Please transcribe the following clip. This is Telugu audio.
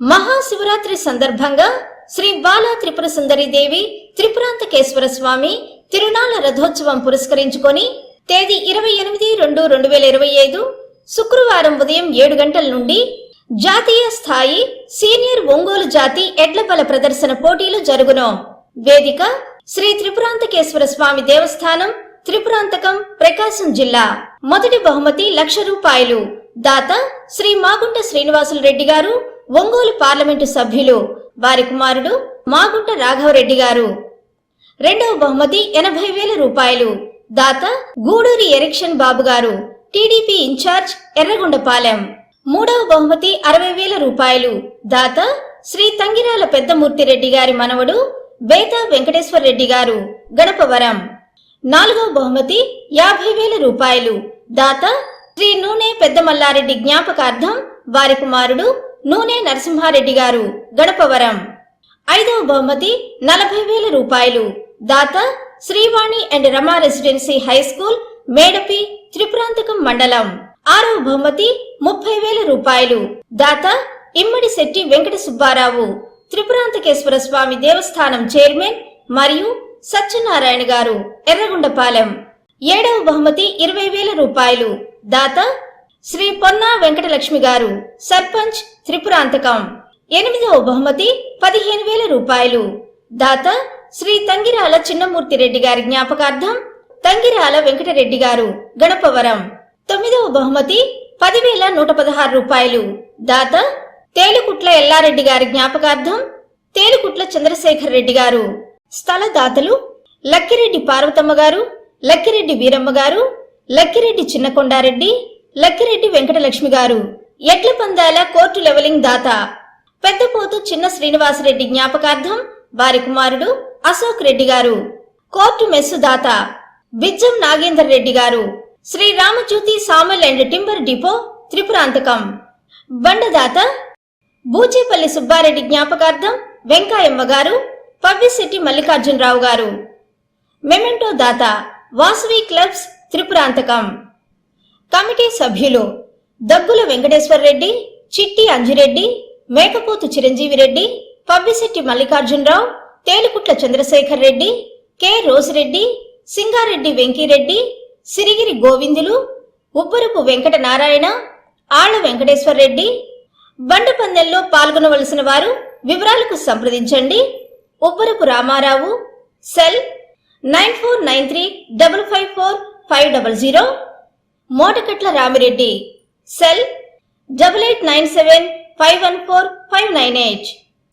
మహాశివరాత్రి సందర్భంగా శ్రీ బాలా త్రిపుర సుందరి దేవి త్రిపురాంతకేశ్వర స్వామి తిరునాళ్ళ రథోత్సవం పురస్కరించుకొని తేదీ ఇరవై ఎనిమిది రెండు రెండు వేల ఇరవై ఐదు శుక్రవారం ఉదయం ఏడు గంటల నుండి జాతీయ స్థాయి సీనియర్ ఒంగోలు జాతి ఎడ్లబల ప్రదర్శన పోటీలు జరుగును. వేదిక శ్రీ త్రిపురాంతకేశ్వర స్వామి దేవస్థానం త్రిపురాంతకం ప్రకాశం జిల్లా. మొదటి బహుమతి లక్ష రూపాయలు. దాత శ్రీ మాగుంట శ్రీనివాసులు రెడ్డి గారు ఒంగోలు పార్లమెంటు సభ్యులు వారి కుమారుడు మాగుంట రాఘవరెడ్డి గారు. రెండవ బహుమతి ఎనభై వేల రూపాయలు. దాత గూడూరి ఎరిక్షన్ బాబు గారు. TDP incharge Yerragondapalem. మూడవ బహుమతి అరవై వేల రూపాయలు. దాత శ్రీ తంగిరాల పెద్దమూర్తి రెడ్డి గారి మనవడు బేతా వెంకటేశ్వర రెడ్డి గారు. గణపవరం నాలుగవ బహుమతి యాభై వేల రూపాయలు. దాత శ్రీ నూనె పెద్దమల్లారెడ్డి జ్ఞాపకార్థం వారి కుమారుడు నూనె నరసింహారెడ్డి గారు గడపవరం. ఐదవ బహుమతి నలభై వేల రూపాయలు. దాత Srivani and Rama residency high school Medapi Tripuranthakam mandal. ఆరవ బహుమతి ముప్పై వేల రూపాయలు. దాత ఇమ్మడి శెట్టి వెంకట సుబ్బారావు త్రిపురాంతకేశ్వర స్వామి దేవస్థానం చైర్మన్ మరియు సత్యనారాయణ గారు ఎర్రగుండపాలెం. ఏడవ బహుమతి ఇరవై వేల రూపాయలు. దాత శ్రీ పొన్నా వెంకటలక్ష్మి గారు సర్పంచ్ త్రిపురాంతకం. ఎనిమిదవ బహుమతి పదిహేను వేల రూపాయలు. దాత శ్రీ తంగిరాల చిన్నమూర్తి రెడ్డి గారి జ్ఞాపకార్థం తంగిరాల వెంకటరెడ్డి గారు గణపవరం. తొమ్మిదవ బహుమతి పదివేల నూట పదహారు రూపాయలు. దాత తేలుకుట్ల ఎల్లారెడ్డి గారి జ్ఞాపకార్థం తేలుకుట్ల చంద్రశేఖర్ రెడ్డి గారు. స్థల దాతలు లక్కిరెడ్డి పార్వతమ్మ గారు లక్కిరెడ్డి వీరమ్మ గారు లక్కిరెడ్డి చిన్నకొండారెడ్డి లక్కిరెడ్డి వెంకటలక్ష్మి గారు ఎడ్ల పందాల కోర్టు లెవెలింగ్ దాత. పెద్దపోతు చిన్న శ్రీనివాసరెడ్డి జ్ఞాపకార్థం వారి కుమారుడు అశోక్ రెడ్డి గారు. కోర్టు మెస్సు దాత బిజ్జం నాగేందర్ రెడ్డి గారు. Sri Ramajyothi saw mill and timber depot Tripuranthakam. బండదాత Bucheppalli Subbareddy జ్ఞాపకార్థం వెంకాయమ్మ గారు పవ్విశెట్టి మల్లికార్జునరావు గారు. మెమెంటో దాత వాసవి క్లబ్స్ త్రిపురాంతకం. కమిటీ సభ్యులు దగ్గుల వెంకటేశ్వర రెడ్డి చిట్టి అంజిరెడ్డి మేకపోతు చిరంజీవి రెడ్డి పబ్బిశెట్టి మల్లికార్జునరావు తేలుకుట్ల చంద్రశేఖర్ రెడ్డి కె రోసిరెడ్డి సింగారెడ్డి వెంకీరెడ్డి సిరిగిరి గోవిందులు ఉబ్బరపు వెంకట నారాయణ ఆళ్ళ వెంకటేశ్వర రెడ్డి. బండపందెల్లో పాల్గొనవలసిన వారు వివరాలకు సంప్రదించండి. Ubbarapu Ramarao cell nine four nine three double five four five double zero. Motakatla Ramireddy. Cell double eight nine seven five one four five nine eight.